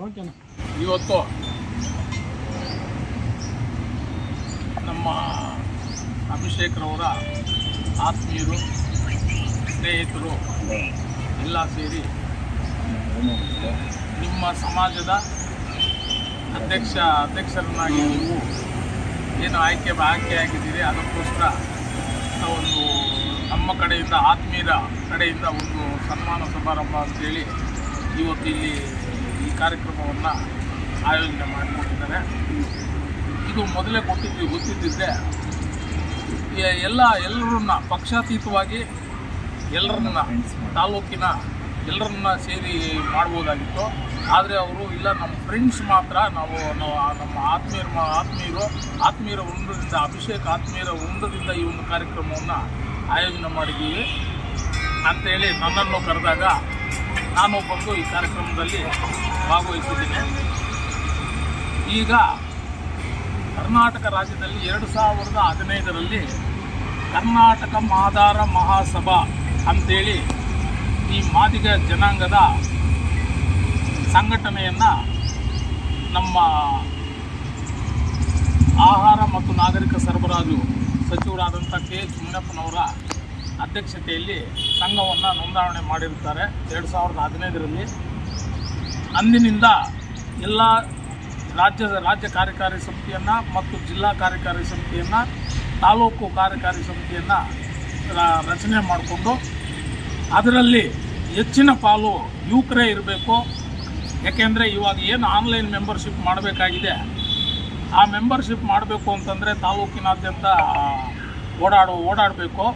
ಇವತ್ತು ನಮ್ಮ ಅಭಿಷೇಕ್ರವರ ಆತ್ಮೀಯರು, ಸ್ನೇಹಿತರು ಎಲ್ಲ ಸೇರಿ ನಿಮ್ಮ ಸಮಾಜದ ಅಧ್ಯಕ್ಷ ಅಧ್ಯಕ್ಷರನ್ನಾಗಿ ನೀವು ಏನು ಆಯ್ಕೆ ಆಯ್ಕೆಯಾಗಿದ್ದೀರಿ, ಅದಕ್ಕೋಸ್ಕರ ಒಂದು ನಮ್ಮ ಕಡೆಯಿಂದ, ಆತ್ಮೀಯರ ಕಡೆಯಿಂದ ಒಂದು ಸನ್ಮಾನ ಸಮಾರಂಭ ಅಂತೇಳಿ ಇವತ್ತು ಇಲ್ಲಿ ಕಾರ್ಯಕ್ರಮವನ್ನು ಆಯೋಜನೆ ಮಾಡಿಕೊಟ್ಟಿದ್ದಾರೆ. ಇದು ಮೊದಲೇ ಕೊಟ್ಟಿದ್ವಿ ಗೊತ್ತಿದ್ದೆ ಎಲ್ಲ ಎಲ್ಲರನ್ನ ಪಕ್ಷಾತೀತವಾಗಿ ಎಲ್ಲರನ್ನ ತಾಲೂಕಿನ ಎಲ್ಲರನ್ನ ಸೇರಿ ಮಾಡ್ಬೋದಾಗಿತ್ತು. ಆದರೆ ಅವರು ಇಲ್ಲ, ನಮ್ಮ ಫ್ರೆಂಡ್ಸ್ ಮಾತ್ರ ನಾವು ನಮ್ಮ ಆತ್ಮೀಯರ ಆತ್ಮೀಯರು, ಆತ್ಮೀಯರ ವೃಂದದಿಂದ ಅಭಿಷೇಕ್ ಆತ್ಮೀಯರ ವೃಂದದಿಂದ ಈ ಒಂದು ಕಾರ್ಯಕ್ರಮವನ್ನು ಆಯೋಜನೆ ಮಾಡಿದ್ದೀವಿ. ಅಂತೇಳಿ ನನ್ನನ್ನು ಕರೆದಾಗ ನಾನು ಬಂದು ಈ ಕಾರ್ಯಕ್ರಮದಲ್ಲಿ ಭಾಗವಹಿಸಿದ್ದೀನಿ. ಈಗ ಕರ್ನಾಟಕ ರಾಜ್ಯದಲ್ಲಿ ಎರಡು ಸಾವಿರದ ಹದಿನೈದರಲ್ಲಿ ಕರ್ನಾಟಕ ಮಾದಾರ ಮಹಾಸಭಾ ಅಂತೇಳಿ ಈ ಮಾದಿಗ ಜನಾಂಗದ ಸಂಘಟನೆಯನ್ನು ನಮ್ಮ ಆಹಾರ ಮತ್ತು ನಾಗರಿಕ ಸರಬರಾಜು ಸಚಿವರಾದಂಥ ಕೆ ಎಚ್ ಅಧ್ಯಕ್ಷತೆಯಲ್ಲಿ ಸಂಘವನ್ನು ನೋಂದಾವಣೆ ಮಾಡಿರುತ್ತಾರೆ. ಎರಡು ಸಾವಿರದ ಹದಿನೈದರಲ್ಲಿ ಅಂದಿನಿಂದ ಎಲ್ಲ ರಾಜ್ಯದ ರಾಜ್ಯ ಕಾರ್ಯಕಾರಿ ಸಮಿತಿಯನ್ನು ಮತ್ತು ಜಿಲ್ಲಾ ಕಾರ್ಯಕಾರಿ ಸಮಿತಿಯನ್ನು, ತಾಲೂಕು ಕಾರ್ಯಕಾರಿ ಸಮಿತಿಯನ್ನು ರಚನೆ ಮಾಡಿಕೊಂಡು ಅದರಲ್ಲಿ ಹೆಚ್ಚಿನ ಪಾಲು ಯುವಕರೇ ಇರಬೇಕು. ಯಾಕೆಂದರೆ ಇವಾಗ ಏನು ಆನ್ಲೈನ್ ಮೆಂಬರ್ಶಿಪ್ ಮಾಡಬೇಕಾಗಿದೆ. ಆ ಮೆಂಬರ್ಶಿಪ್ ಮಾಡಬೇಕು ಅಂತಂದರೆ ತಾಲೂಕಿನಾದ್ಯಂತ ಓಡಾಡು, ಓಡಾಡಬೇಕು.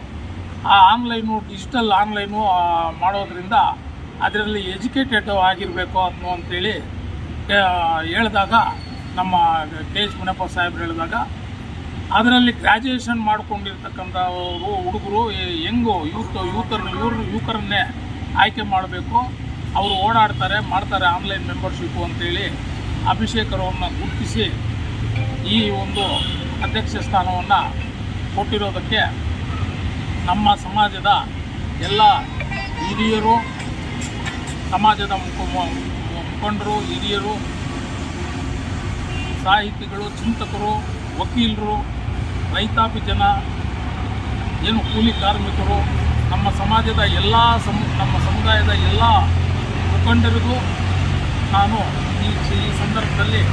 ಆ ಆನ್ಲೈನು ಡಿಜಿಟಲ್ ಆನ್ಲೈನು ಮಾಡೋದ್ರಿಂದ ಅದರಲ್ಲಿ ಎಜುಕೇಟೆಡ್ ಆಗಿರಬೇಕು ಅನ್ನೋ ಅಂತೇಳಿ ಹೇಳಿದಾಗ ನಮ್ಮ ಕೆ ಎಚ್ ಮುನಪ್ಪ ಸಾಹೇಬ್ರು ಹೇಳಿದಾಗ, ಅದರಲ್ಲಿ ಗ್ರ್ಯಾಜುಯೇಷನ್ ಮಾಡ್ಕೊಂಡಿರ್ತಕ್ಕಂಥವರು ಹುಡುಗರು ಹೆಂಗು ಯೂತ್ ಯೂತರನ್ನು ಇವರು ಯುವಕರನ್ನೇ ಆಯ್ಕೆ ಮಾಡಬೇಕು. ಅವರು ಓಡಾಡ್ತಾರೆ, ಮಾಡ್ತಾರೆ ಆನ್ಲೈನ್ ಮೆಂಬರ್ಶಿಪ್ಪು ಅಂತೇಳಿ ಅಭಿಷೇಕರವನ್ನು ಗುರುತಿಸಿ ಈ ಒಂದು ಅಧ್ಯಕ್ಷ ಸ್ಥಾನವನ್ನು ಕೊಟ್ಟಿರೋದಕ್ಕೆ ನಮ್ಮ ಸಮಾಜದ ಎಲ್ಲ ಹಿರಿಯರು ಸಮಾಜದ ಮುಖ ಮುಖಂಡರು, ಹಿರಿಯರು, ಸಾಹಿತಿಗಳು, ಚಿಂತಕರು, ವಕೀಲರು, ರೈತಾಪಿ ಜನ, ಏನು ಕೂಲಿ ಕಾರ್ಮಿಕರು, ನಮ್ಮ ಸಮಾಜದ ಎಲ್ಲ ಸಮ, ನಮ್ಮ ಸಮುದಾಯದ ಎಲ್ಲ ಮುಖಂಡರಿಗೂ ನಾನು ಈ ಈ ಸಂದರ್ಭದಲ್ಲಿ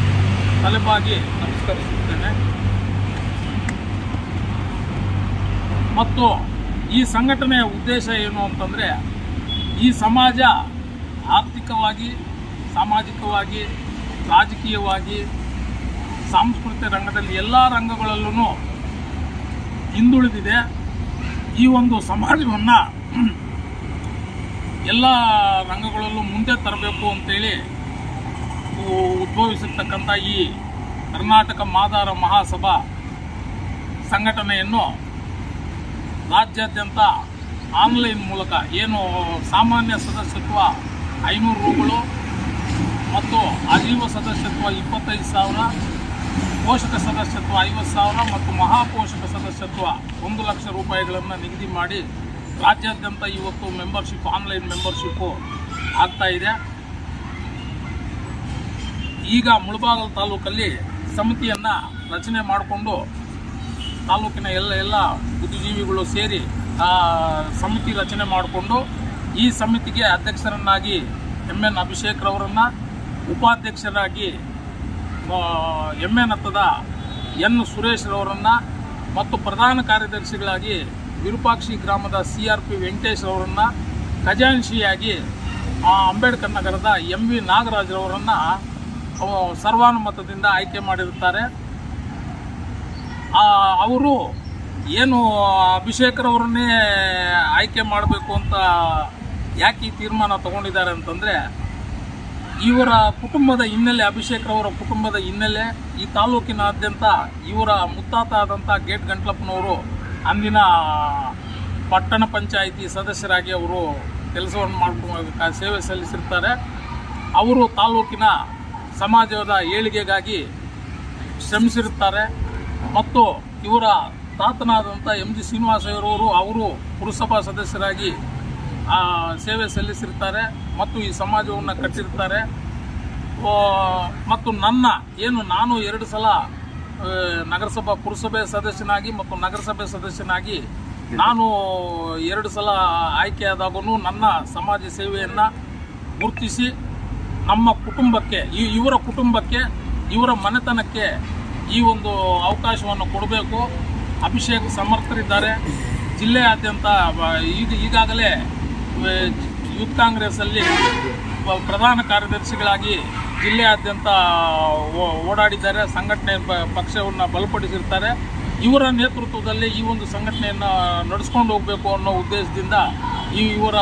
ತಲೆಬಾಗಿ ನಮಸ್ಕರಿಸುತ್ತೇನೆ. ಮತ್ತು ಈ ಸಂಘಟನೆಯ ಉದ್ದೇಶ ಏನು ಅಂತಂದರೆ ಈ ಸಮಾಜ ಆರ್ಥಿಕವಾಗಿ, ಸಾಮಾಜಿಕವಾಗಿ, ರಾಜಕೀಯವಾಗಿ, ಸಾಂಸ್ಕೃತಿಕ ರಂಗದಲ್ಲಿ ಎಲ್ಲ ರಂಗಗಳಲ್ಲೂ ಹಿಂದುಳಿದಿದೆ. ಈ ಒಂದು ಸಮಾಜವನ್ನು ಎಲ್ಲ ರಂಗಗಳಲ್ಲೂ ಮುಂದೆ ತರಬೇಕು ಅಂತೇಳಿ ಉದ್ಭವಿಸಿರ್ತಕ್ಕಂಥ ಈ ಕರ್ನಾಟಕ ಮಾದಾರ ಮಹಾಸಭಾ ಸಂಘಟನೆಯನ್ನು ರಾಜ್ಯಾದ್ಯಂತ ಆನ್ಲೈನ್ ಮೂಲಕ ಏನು ಸಾಮಾನ್ಯ ಸದಸ್ಯತ್ವ ಐನೂರು ರೂಗಳು ಮತ್ತು ಅಜೀವ ಸದಸ್ಯತ್ವ ಇಪ್ಪತ್ತೈದು ಸಾವಿರ, ಪೋಷಕ ಸದಸ್ಯತ್ವ ಐವತ್ತು ಸಾವಿರ ಮತ್ತು ಮಹಾಪೋಷಕ ಸದಸ್ಯತ್ವ ಒಂದು ಲಕ್ಷ ರೂಪಾಯಿಗಳನ್ನು ನಿಗದಿ ಮಾಡಿ ರಾಜ್ಯಾದ್ಯಂತ ಇವತ್ತು ಮೆಂಬರ್ಶಿಪ್ ಆನ್ಲೈನ್ ಮೆಂಬರ್ಶಿಪ್ಪು ಆಗ್ತಾ ಇದೆ. ಈಗ ಮುಳಬಾಗಲ್ ತಾಲೂಕಲ್ಲಿ ಸಮಿತಿಯನ್ನು ರಚನೆ ಮಾಡಿಕೊಂಡು ತಾಲೂಕಿನ ಎಲ್ಲ ಎಲ್ಲ ಬುದ್ಧಿಜೀವಿಗಳು ಸೇರಿ ಸಮಿತಿ ರಚನೆ ಮಾಡಿಕೊಂಡು ಈ ಸಮಿತಿಗೆ ಅಧ್ಯಕ್ಷರನ್ನಾಗಿ ಎಂ ಎನ್ ಅಭಿಷೇಕ್ ರವರನ್ನು ಉಪಾಧ್ಯಕ್ಷರಾಗಿ ಎಂ ಎನ್ ಹತ್ತದ ಎನ್ ಸುರೇಶ್ರವರನ್ನು ಮತ್ತು ಪ್ರಧಾನ ಕಾರ್ಯದರ್ಶಿಗಳಾಗಿ ವಿರೂಪಾಕ್ಷಿ ಗ್ರಾಮದ ಸಿ ಆರ್ ಪಿ ವೆಂಕಟೇಶ್ ರವರನ್ನು ಖಜಾನ್ಶಿಯಾಗಿ ಅಂಬೇಡ್ಕರ್ ನಗರದ ಎಂ ವಿ ನಾಗರಾಜ್ರವರನ್ನು ಸರ್ವಾನುಮತದಿಂದ ಆಯ್ಕೆ ಮಾಡಿರುತ್ತಾರೆ. ಅವರು ಏನು ಅಭಿಷೇಕ್ರವರನ್ನೇ ಆಯ್ಕೆ ಮಾಡಬೇಕು ಅಂತ ಯಾಕೆ ಈ ತೀರ್ಮಾನ ತಗೊಂಡಿದ್ದಾರೆ ಅಂತಂದರೆ, ಇವರ ಕುಟುಂಬದ ಹಿನ್ನೆಲೆ, ಅಭಿಷೇಕ್ ರವರ ಕುಟುಂಬದ ಹಿನ್ನೆಲೆ, ಈ ತಾಲೂಕಿನಾದ್ಯಂತ ಇವರ ಮುತ್ತಾತ ಆದಂಥ ಗೇಟ್ ಗಂಟ್ಲಪ್ಪನವರು, ಅಂದಿನ ಪಟ್ಟಣ ಪಂಚಾಯಿತಿ ಸದಸ್ಯರಾಗಿ ಅವರು ಕೆಲಸವನ್ನು ಮಾಡ್ಕೊಂಡು ಸೇವೆ ಸಲ್ಲಿಸಿರ್ತಾರೆ. ಅವರು ತಾಲೂಕಿನ ಸಮಾಜದ ಏಳಿಗೆಗಾಗಿ ಶ್ರಮಿಸಿರುತ್ತಾರೆ. ಮತ್ತು ಇವರ ತಾತನಾದಂಥ ಎಂ ಜಿ ಶ್ರೀನಿವಾಸಯ್ಯರವರು ಅವರು ಪುರಸಭಾ ಸದಸ್ಯರಾಗಿ ಸೇವೆ ಸಲ್ಲಿಸಿರ್ತಾರೆ ಮತ್ತು ಈ ಸಮಾಜವನ್ನು ಕಟ್ಟಿರ್ತಾರೆ. ಮತ್ತು ನನ್ನ, ಏನು ನಾನು ಎರಡು ಸಲ ನಗರಸಭಾ ಪುರಸಭೆ ಸದಸ್ಯನಾಗಿ ಮತ್ತು ನಗರಸಭೆ ಸದಸ್ಯನಾಗಿ ನಾನು ಎರಡು ಸಲ ಆಯ್ಕೆಯಾದಾಗೂ ನನ್ನ ಸಮಾಜ ಸೇವೆಯನ್ನು ಗುರುತಿಸಿ ನಮ್ಮ ಕುಟುಂಬಕ್ಕೆ, ಈ ಇವರ ಕುಟುಂಬಕ್ಕೆ, ಇವರ ಮನೆತನಕ್ಕೆ ಈ ಒಂದು ಅವಕಾಶವನ್ನು ಕೊಡಬೇಕು. ಅಭಿಷೇಕ್ ಸಮರ್ಥರಿದ್ದಾರೆ. ಜಿಲ್ಲೆಯಾದ್ಯಂತ ಈಗ ಈಗಾಗಲೇ ಯೂತ್ ಕಾಂಗ್ರೆಸ್ಸಲ್ಲಿ ಪ್ರಧಾನ ಕಾರ್ಯದರ್ಶಿಗಳಾಗಿ ಜಿಲ್ಲೆಯಾದ್ಯಂತ ಓಡಾಡಿದ್ದಾರೆ. ಸಂಘಟನೆ ಪಕ್ಷವನ್ನು ಬಲಪಡಿಸಿರ್ತಾರೆ. ಇವರ ನೇತೃತ್ವದಲ್ಲಿ ಈ ಒಂದು ಸಂಘಟನೆಯನ್ನು ನಡೆಸ್ಕೊಂಡು ಹೋಗಬೇಕು ಅನ್ನೋ ಉದ್ದೇಶದಿಂದ ಈ ಇವರ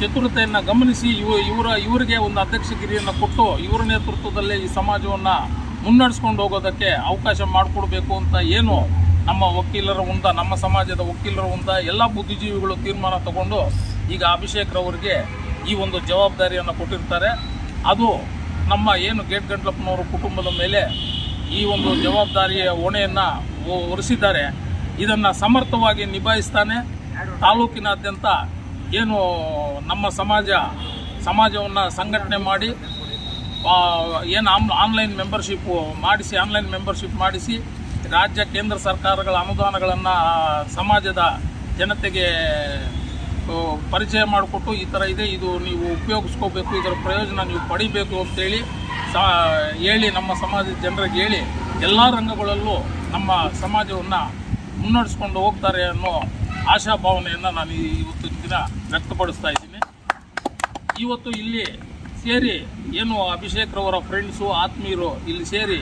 ಚತುರತೆಯನ್ನು ಗಮನಿಸಿ ಇವ, ಇವರ, ಇವರಿಗೆ ಒಂದು ಅಧ್ಯಕ್ಷಗಿರಿಯನ್ನು ಕೊಟ್ಟು ಇವರ ನೇತೃತ್ವದಲ್ಲೇ ಈ ಸಮಾಜವನ್ನು ಮುನ್ನಡೆಸ್ಕೊಂಡು ಹೋಗೋದಕ್ಕೆ ಅವಕಾಶ ಮಾಡಿಕೊಡ್ಬೇಕು ಅಂತ ಏನು ನಮ್ಮ ವಕೀಲರ ಉಂತ ನಮ್ಮ ಸಮಾಜದ ವಕೀಲರ ಮುಂದ ಎಲ್ಲ ಬುದ್ಧಿಜೀವಿಗಳು ತೀರ್ಮಾನ ತಗೊಂಡು ಈಗ ಅಭಿಷೇಕ್ ರವರಿಗೆ ಈ ಒಂದು ಜವಾಬ್ದಾರಿಯನ್ನು ಕೊಟ್ಟಿರ್ತಾರೆ. ಅದು ನಮ್ಮ ಏನು ಗೇಟ್ ಗಂಟ್ಲಪ್ಪನವರ ಕುಟುಂಬದ ಮೇಲೆ ಈ ಒಂದು ಜವಾಬ್ದಾರಿಯ ಹೊಣೆಯನ್ನು ಒರೆಸಿದ್ದಾರೆ. ಇದನ್ನು ಸಮರ್ಥವಾಗಿ ನಿಭಾಯಿಸ್ತಾನೆ. ತಾಲೂಕಿನಾದ್ಯಂತ ಏನು ನಮ್ಮ ಸಮಾಜ, ಸಮಾಜವನ್ನು ಸಂಘಟನೆ ಮಾಡಿ ಏನು ಆನ್ಲೈನ್ ಮೆಂಬರ್ಶಿಪ್ಪು ಮಾಡಿಸಿ ಆನ್ಲೈನ್ ಮೆಂಬರ್ಶಿಪ್ ಮಾಡಿಸಿ ರಾಜ್ಯ ಕೇಂದ್ರ ಸರ್ಕಾರಗಳ ಅನುದಾನಗಳನ್ನು ಸಮಾಜದ ಜನತೆಗೆ ಪರಿಚಯ ಮಾಡಿಕೊಟ್ಟು ಈ ಥರ ಇದೆ, ಇದು ನೀವು ಉಪಯೋಗಿಸ್ಕೋಬೇಕು, ಇದರ ಪ್ರಯೋಜನ ನೀವು ಪಡಿಬೇಕು ಅಂತೇಳಿ, ಸಾ, ಹೇಳಿ ನಮ್ಮ ಸಮಾಜದ ಜನರಿಗೆ ಹೇಳಿ, ಎಲ್ಲ ರಂಗಗಳಲ್ಲೂ ನಮ್ಮ ಸಮಾಜವನ್ನು ಮುನ್ನಡೆಸ್ಕೊಂಡು ಹೋಗ್ತಾರೆ ಅನ್ನೋ ಆಶಾಭಾವನೆಯನ್ನು ನಾನು ಇವತ್ತಿನ ದಿನ ವ್ಯಕ್ತಪಡಿಸ್ತಾ ಇದ್ದೀನಿ. ಇವತ್ತು ಇಲ್ಲಿ ಸೇರಿ ಏನು ಅಭಿಷೇಕ್ ರವರ ಫ್ರೆಂಡ್ಸು ಆತ್ಮೀಯರು ಇಲ್ಲಿ ಸೇರಿ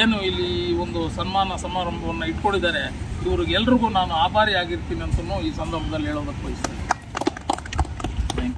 ಏನು ಇಲ್ಲಿ ಒಂದು ಸನ್ಮಾನ ಸಮಾರಂಭವನ್ನು ಇಟ್ಕೊಂಡಿದ್ದಾರೆ ಇವ್ರಿಗೆಲ್ರಿಗೂ ನಾನು ಆಭಾರಿ ಆಗಿರ್ತೀನಿ ಅಂತಲೂ ಈ ಸಂದರ್ಭದಲ್ಲಿ ಹೇಳೋದಕ್ಕೆ ಬಯಸ್ತೇನೆ.